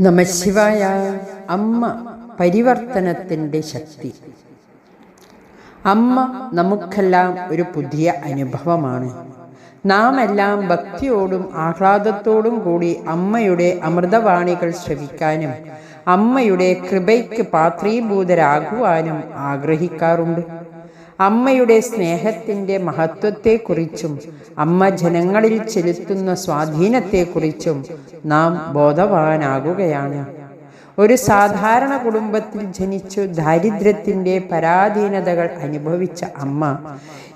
നമശിവായ അമ്മ പരിവർത്തനത്തിന്റെ ശക്തി. അമ്മ നമുക്കെല്ലാം ഒരു പുതിയ അനുഭവമാണ്. നാം എല്ലാം ഭക്തിയോടും ആഹ്ലാദത്തോടും കൂടി അമ്മയുടെ അമൃതവാണികൾ ശ്രവിക്കാനും അമ്മയുടെ കൃപയ്ക്ക് പാത്രീഭൂതരാകുവാനും ആഗ്രഹിക്കാറുണ്ട്. അമ്മയുടെ സ്നേഹത്തിന്റെ മഹത്വത്തെക്കുറിച്ചും അമ്മ ജനങ്ങളിൽ ചെലുത്തുന്ന സ്വാധീനത്തെക്കുറിച്ചും നാം ബോധവാനാകുകയാണ്. ഒരു സാധാരണ കുടുംബത്തിൽ ജനിച്ചു ദാരിദ്ര്യത്തിന്റെ പരാധീനതകൾ അനുഭവിച്ച അമ്മ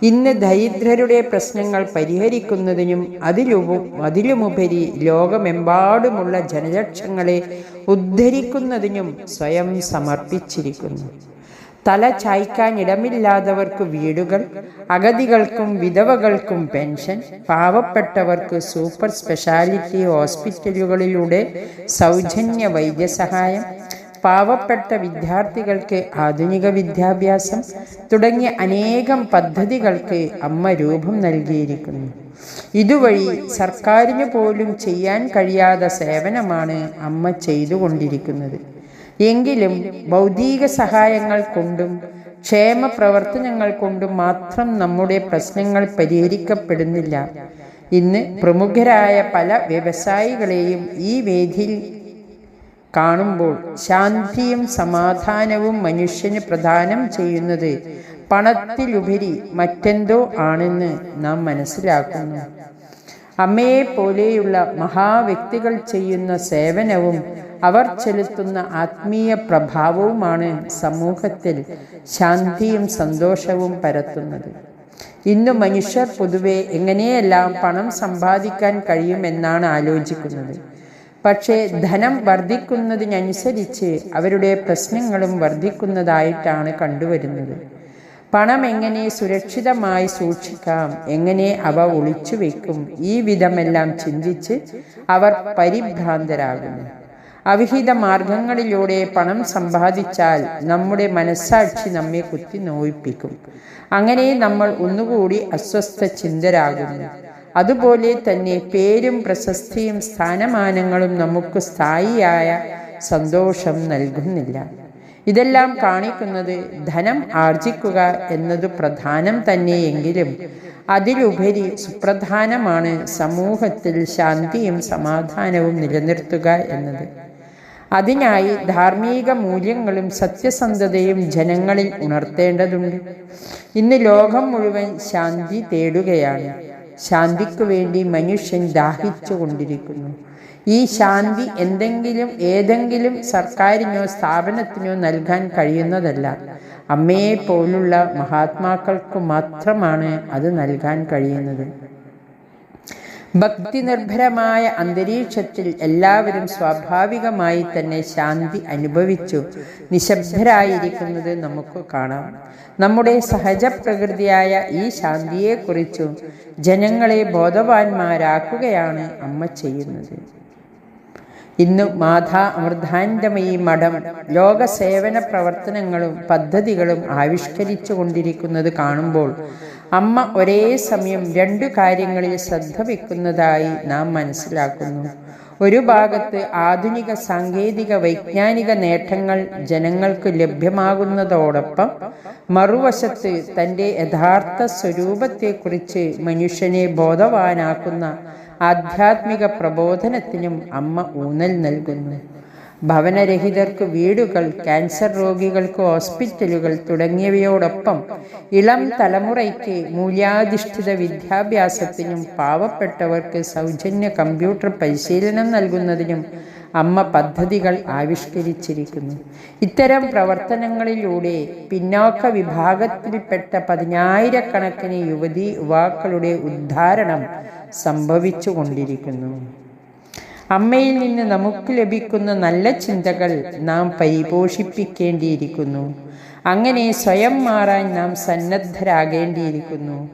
ഇന്ന് ദരിദ്രരുടെ പ്രശ്നങ്ങൾ പരിഹരിക്കുന്നതിനും അതിലുപ അതിലുമുപരി ലോകമെമ്പാടുമുള്ള ജനലക്ഷങ്ങളെ ഉദ്ധരിക്കുന്നതിനും സ്വയം സമർപ്പിച്ചിരിക്കുന്നു. തല ചായ്ക്കാൻ ഇടമില്ലാത്തവർക്ക് വീടുകൾ അഗതികൾക്കും വിധവകൾക്കും പെൻഷൻ പാവപ്പെട്ടവർക്ക് സൂപ്പർ സ്പെഷ്യാലിറ്റി ഹോസ്പിറ്റലുകളിലൂടെ സൗജന്യ വൈദ്യസഹായം പാവപ്പെട്ട വിദ്യാർത്ഥികൾക്ക് ആധുനിക വിദ്യാഭ്യാസം തുടങ്ങിയ അനേകം പദ്ധതികൾക്ക് അമ്മ രൂപം നൽകിയിരിക്കുന്നു. ഇതുവഴി സർക്കാരിന് പോലും ചെയ്യാൻ കഴിയാത്ത സേവനമാണ് അമ്മ ചെയ്തുകൊണ്ടിരിക്കുന്നത്. എങ്കിലും ഭൗതിക സഹായങ്ങൾ കൊണ്ടും ക്ഷേമ പ്രവർത്തനങ്ങൾ കൊണ്ടും മാത്രം നമ്മുടെ പ്രശ്നങ്ങൾ പരിഹരിക്കപ്പെടുന്നില്ല. ഇന്ന് പ്രമുഖരായ പല വ്യവസായികളെയും ഈ വേദിയിൽ കാണുമ്പോൾ ശാന്തിയും സമാധാനവും മനുഷ്യന് പ്രദാനം ചെയ്യുന്നത് പണത്തിലുപരി മറ്റെന്തോ ആണെന്ന് നാം മനസ്സിലാക്കുന്നു. അമ്മയെ പോലെയുള്ള മഹാവ്യക്തികൾ ചെയ്യുന്ന സേവനവും അവർ ചെലുത്തുന്ന ആത്മീയ പ്രഭാവവുമാണ് സമൂഹത്തിൽ ശാന്തിയും സന്തോഷവും പരത്തുന്നത്. ഇന്ന് മനുഷ്യർ പൊതുവെ എങ്ങനെയെല്ലാം പണം സമ്പാദിക്കാൻ കഴിയുമെന്നാണ് ആലോചിക്കുന്നത്. പക്ഷേ ധനം വർദ്ധിക്കുന്നതിനനുസരിച്ച് അവരുടെ പ്രശ്നങ്ങളും വർദ്ധിക്കുന്നതായിട്ടാണ് കണ്ടുവരുന്നത്. പണം എങ്ങനെ സുരക്ഷിതമായി സൂക്ഷിക്കാം എങ്ങനെ അവ ഒളിച്ചു വയ്ക്കും ഈ വിധമെല്ലാം ചിന്തിച്ച് അവർ പരിഭ്രാന്തരാകുന്നു. അവിഹിത മാർഗങ്ങളിലൂടെ പണം സമ്പാദിച്ചാൽ നമ്മുടെ മനസ്സാക്ഷി നമ്മെ കുത്തി നോയിപ്പിക്കും അങ്ങനെ നമ്മൾ ഒന്നുകൂടി അസ്വസ്ഥ ചിന്തരാകുന്നു. അതുപോലെ തന്നെ പേരും പ്രശസ്തിയും സ്ഥാനമാനങ്ങളും നമുക്ക് സ്ഥായിയായ സന്തോഷം നൽകുന്നില്ല. ഇതെല്ലാം കാണിക്കുന്നത് ധനം ആർജിക്കുക എന്നത് പ്രധാനം തന്നെയെങ്കിലും അതിലുപരി സുപ്രധാനമാണ് സമൂഹത്തിൽ ശാന്തിയും സമാധാനവും നിലനിർത്തുക എന്നത്. അതിനായി ധാർമ്മിക മൂല്യങ്ങളും സത്യസന്ധതയും ജനങ്ങളിൽ ഉണർത്തേണ്ടതുണ്ട്. ഇന്ന് ലോകം മുഴുവൻ ശാന്തി തേടുകയാണ്. ശാന്തിക്കു വേണ്ടി മനുഷ്യൻ ദാഹിച്ചു കൊണ്ടിരിക്കുന്നു. ഈ ശാന്തി എന്തെങ്കിലും ഏതെങ്കിലും സർക്കാരിനോ സ്ഥാപനത്തിനോ നൽകാൻ കഴിയുന്നതല്ല. അമ്മയെ പോലുള്ള മഹാത്മാക്കൾക്ക് മാത്രമാണ് അത് നൽകാൻ കഴിയുന്നത്. ഭക്തി നിർഭരമായ അന്തരീക്ഷത്തിൽ എല്ലാവരും സ്വാഭാവികമായി തന്നെ ശാന്തി അനുഭവിച്ചു. നിശബ്ദരായിരിക്കുന്നത് നമുക്ക് കാണാം. നമ്മുടെ സഹജ പ്രകൃതിയായ ഈ ശാന്തിയെക്കുറിച്ചും ജനങ്ങളെ ബോധവാന്മാരാക്കുകയാണ് അമ്മ ചെയ്യുന്നത്. ഇന്ന് മാതാ അമൃതാന്തമയി മഠം ലോക സേവന പ്രവർത്തനങ്ങളും പദ്ധതികളും ആവിഷ്കരിച്ചു കൊണ്ടിരിക്കുന്നത് കാണുമ്പോൾ അമ്മ ഒരേ സമയം രണ്ടു കാര്യങ്ങളിൽ ശ്രദ്ധ വെക്കുന്നതായി നാം മനസ്സിലാക്കുന്നു. ഒരു ഭാഗത്ത് ആധുനിക സാങ്കേതിക വൈജ്ഞാനിക നേട്ടങ്ങൾ ജനങ്ങൾക്ക് ലഭ്യമാകുന്നതോടൊപ്പം മറുവശത്ത് തന്റെ യഥാർത്ഥ സ്വരൂപത്തെക്കുറിച്ച് മനുഷ്യനെ ബോധവാനാക്കുന്ന ആധ്യാത്മിക പ്രബോധനത്തിനും അമ്മ ഊന്നൽ നൽകുന്നു. ഭവനരഹിതർക്ക് വീടുകൾ ക്യാൻസർ രോഗികൾക്ക് ഹോസ്പിറ്റലുകൾ തുടങ്ങിയവയോടൊപ്പം ഇളം തലമുറയ്ക്ക് മൂല്യാധിഷ്ഠിത വിദ്യാഭ്യാസത്തിനും പാവപ്പെട്ടവർക്ക് സൗജന്യ കമ്പ്യൂട്ടർ പരിശീലനം നൽകുന്നതിനും അമ്മ പദ്ധതികൾ ആവിഷ്കരിച്ചിരിക്കുന്നു. ഇത്തരം പ്രവർത്തനങ്ങളിലൂടെ പിന്നോക്ക വിഭാഗത്തിൽപ്പെട്ട പതിനായിരക്കണക്കിന് യുവതി യുവാക്കളുടെ ഉദ്ധാരണം സംഭവിച്ചുകൊണ്ടിരിക്കുന്നു. അമ്മയിൽ നിന്ന് നമുക്ക് ലഭിക്കുന്ന നല്ല ചിന്തകൾ നാം പരിപോഷിപ്പിക്കേണ്ടിയിരിക്കുന്നു. അങ്ങനെ സ്വയം മാറാൻ നാം സന്നദ്ധരാകേണ്ടിയിരിക്കുന്നു.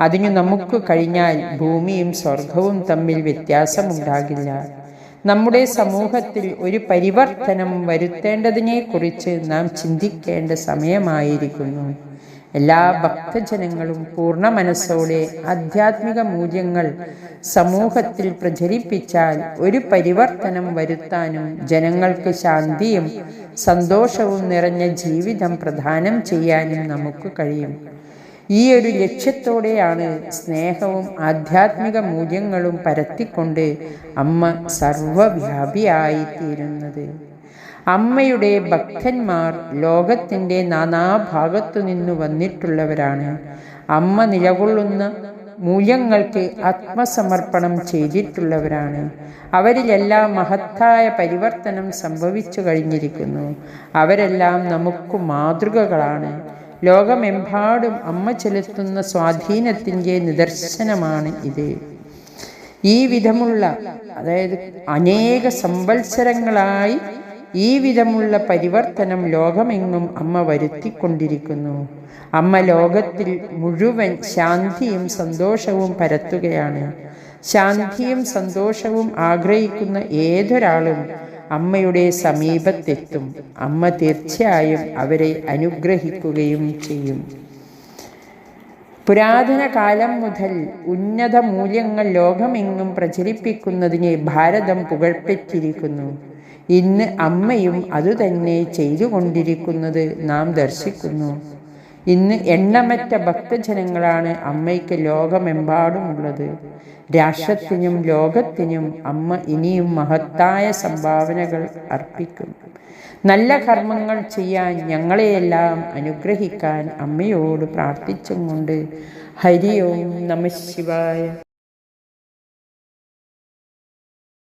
അതിനു നമുക്ക് കഴിഞ്ഞാൽ ഭൂമിയും സ്വർഗവും തമ്മിൽ വ്യത്യാസമുണ്ടാകില്ല. നമ്മുടെ സമൂഹത്തിൽ ഒരു പരിവർത്തനം വരുത്തേണ്ടതിനെക്കുറിച്ച് നാം ചിന്തിക്കേണ്ട സമയമായിരിക്കുന്നു. എല്ലാ ഭക്തജനങ്ങളും പൂർണ മനസ്സോടെ ആധ്യാത്മിക മൂല്യങ്ങൾ സമൂഹത്തിൽ പ്രചരിപ്പിച്ചാൽ ഒരു പരിവർത്തനം വരുത്താനും ജനങ്ങൾക്ക് ശാന്തിയും സന്തോഷവും നിറഞ്ഞ ജീവിതം പ്രദാനം ചെയ്യാനും നമുക്ക് കഴിയും. ഈ ഒരു ലക്ഷ്യത്തോടെയാണ് സ്നേഹവും ആധ്യാത്മിക മൂല്യങ്ങളും പരത്തിക്കൊണ്ട് അമ്മ സർവവ്യാപിയായിത്തീരുന്നത്. അമ്മയുടെ ഭക്തന്മാർ ലോകത്തിന്റെ നാനാഭാഗത്തു നിന്നു വന്നിട്ടുള്ളവരാണ്. അമ്മ നിലകൊള്ളുന്ന മൂല്യങ്ങൾക്ക് ആത്മസമർപ്പണം ചെയ്തിട്ടുള്ളവരാണ്. അവരിലെല്ലാം മഹത്തായ പരിവർത്തനം സംഭവിച്ചു കഴിഞ്ഞിരിക്കുന്നു. അവരെല്ലാം നമുക്ക് മാതൃകകളാണ്. ലോകമെമ്പാടും അമ്മ ചെലുത്തുന്ന സ്വാധീനത്തിന്റെ നിദർശനമാണ് ഇത്. ഈ വിധമുള്ള അതായത് അനേക സംവത്സരങ്ങളായി ഈ വിധമുള്ള പരിവർത്തനം ലോകമെങ്ങും അമ്മ വരുത്തിക്കൊണ്ടിരിക്കുന്നു. അമ്മ ലോകത്തിൽ മുഴുവൻ ശാന്തിയും സന്തോഷവും പരത്തുകയാണ്. ശാന്തിയും സന്തോഷവും ആഗ്രഹിക്കുന്ന ഏതൊരാളും അമ്മയുടെ സമീപത്തെത്തും. അമ്മ തീർച്ചയായും അവരെ അനുഗ്രഹിക്കുകയും ചെയ്യും. പുരാതന കാലം മുതൽ ഉന്നത മൂല്യങ്ങൾ ലോകമെങ്ങും പ്രചരിപ്പിക്കുന്നതിനെ ഭാരതം പുകഴ്പ്പെട്ടിരിക്കുന്നു. ഇന്ന് അമ്മയും അതുതന്നെ ചെയ്തുകൊണ്ടിരിക്കുന്നത് നാം ദർശിക്കുന്നു. ഇന്ന് എണ്ണമറ്റ ഭക്തജനങ്ങളാണ് അമ്മയ്ക്ക് ലോകമെമ്പാടുമുള്ളത്. രാഷ്ട്രത്തിനും ലോകത്തിനും അമ്മ ഇനിയും മഹത്തായ സംഭാവനകൾ അർപ്പിക്കും. നല്ല കർമ്മങ്ങൾ ചെയ്യാൻ ഞങ്ങളെയെല്ലാം അനുഗ്രഹിക്കാൻ അമ്മയോട് പ്രാർത്ഥിച്ചും കൊണ്ട് ഹരി ഓം നമ ശിവായ.